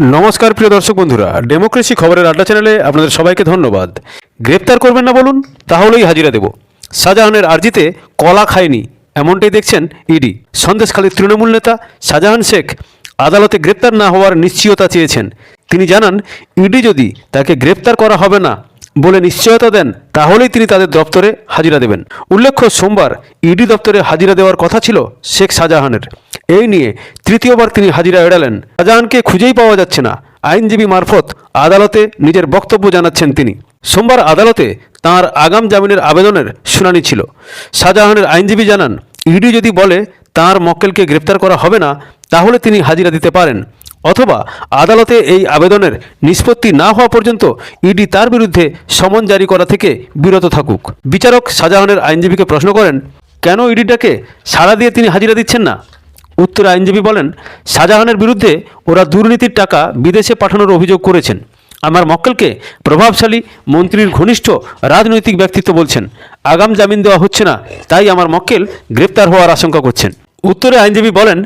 নমস্কার, প্রিয় দর্শক বন্ধুরা। ডেমোক্রেসি খবরের আড্ডা চ্যানেলে আপনাদের সবাইকে ধন্যবাদ। গ্রেপ্তার করবেন না বলুন, তাহলেই হাজিরা দেব। শাহজাহানের আর্জিতে কলা খায়নি, এমনটাই দেখছেন ইডি সন্দেশখালীর তৃণমূল নেতা শাহজাহান শেখ আদালতে গ্রেপ্তার না হওয়ার নিশ্চয়তা চেয়েছেন। তিনি জানান ইডি যদি তাকে গ্রেপ্তার করা হবে না বলে নিশ্চয়তা দেন, তাহলেই তিনি তাদের দপ্তরে হাজিরা দেবেন। উল্লেখ্য, সোমবার ইডি দপ্তরে হাজিরা দেওয়ার কথা ছিল শেখ শাহজাহানের। এই নিয়ে তৃতীয়বার তিনি হাজিরা এড়ালেন। শাহজাহানকে খুঁজেই পাওয়া যাচ্ছে না। আইনজীবী মারফত আদালতে নিজের বক্তব্য জানাচ্ছেন তিনি। সোমবার আদালতে তাঁর আগাম জামিনের আবেদনের শুনানি ছিল। শাহজাহানের আইনজীবী জানান, ইডি যদি বলে তাঁর মক্কেলকে গ্রেপ্তার করা হবে না, তাহলে তিনি হাজিরা দিতে পারেন। অথবা আদালতে এই আবেদনের নিষ্পত্তি না হওয়া পর্যন্ত ইডি তার বিরুদ্ধে সমন জারি করা থেকে বিরত থাকুক। বিচারক শাহজাহানের আইনজীবীকে প্রশ্ন করেন, কেন ইডিটাকে সাড়া দিয়ে তিনি হাজিরা দিচ্ছেন না? উত্তরে আইনজীবী বলেন, শাহজাহানের বিরুদ্ধে ওরা দুর্নীতির টাকা বিদেশে পাঠানোর অভিযোগ করেছেন। আমার মক্কেলকে প্রভাবশালী মন্ত্রীর ঘনিষ্ঠ রাজনৈতিক ব্যক্তিত্ব বলছেন। আগাম জামিন দেওয়া হচ্ছে না, তাই আমার মক্কেল গ্রেপ্তার হওয়ার আশঙ্কা করছেন। উত্তরে আইনজীবী বলেন,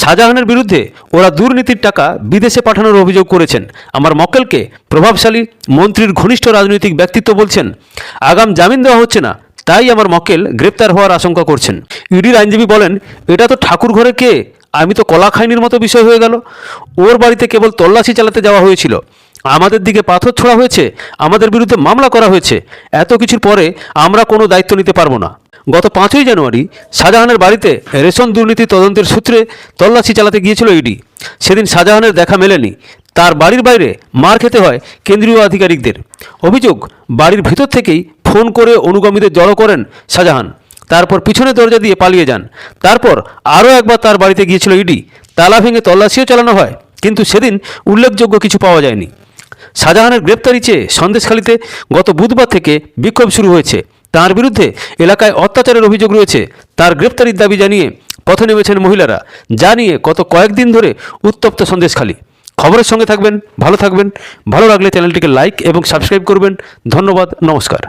শাহজাহানের বিরুদ্ধে ওরা দুর্নীতির টাকা বিদেশে পাঠানোর অভিযোগ করেছেন। আমার মক্কেলকে প্রভাবশালী মন্ত্রীর ঘনিষ্ঠ রাজনৈতিক ব্যক্তিত্ব বলছেন, আগাম জামিন দেওয়া হচ্ছে না তাই আমার মক্কেল গ্রেপ্তার হওয়ার আশঙ্কা করছেন। ইডির আইনজীবী বলেন, এটা তো ঠাকুর ঘরে কে? আমি তো কলা খাইনির মতো বিষয় হয়ে গেল। ওর বাড়িতে কেবল তল্লাশি চালাতে যাওয়া হয়েছিল। আমাদের দিকে পাথর ছোড়া হয়েছে। আমাদের বিরুদ্ধে মামলা করা হয়েছে। এত কিছুর পরে আমরা কোনো দায়িত্ব নিতে পারব না। গত পাঁচই জানুয়ারি শাহজাহানের বাড়িতে রেশন দুর্নীতি তদন্তের সূত্রে তল্লাশি চালাতে গিয়েছিল ইডি। সেদিন শাহজাহানের দেখা মেলেনি। তার বাড়ির বাইরে মার খেতে হয় কেন্দ্রীয় আধিকারিকদের। অভিযোগ, বাড়ির ভিতর থেকেই ফোন করে অনুগামীদের জড়ো করেন শাহজাহান। তারপর পিছনের দরজা দিয়ে পালিয়ে যান। তারপর আরও একবার তার বাড়িতে গিয়েছিল ইডি। তালা ভেঙে তল্লাশিও চালানো হয়, কিন্তু সেদিন উল্লেখযোগ্য কিছু পাওয়া যায়নি। শাহজাহানের গ্রেপ্তারি চেয়ে সন্দেশখালিতে গত বুধবার থেকে বিক্ষোভ শুরু হয়েছে। তার বিরুদ্ধে এলাকায় অত্যাচারের অভিযোগ রয়েছে। তার গ্রেপ্তারির দাবি জানিয়ে পথে নেমেছেন মহিলারা, যা নিয়ে গত কয়েকদিন ধরে উত্তপ্ত সন্দেশখালী। খবরের সঙ্গে থাকবেন, ভালো থাকবেন। ভালো লাগলে চ্যানেলটিকে লাইক এবং সাবস্ক্রাইব করবেন। ধন্যবাদ, নমস্কার।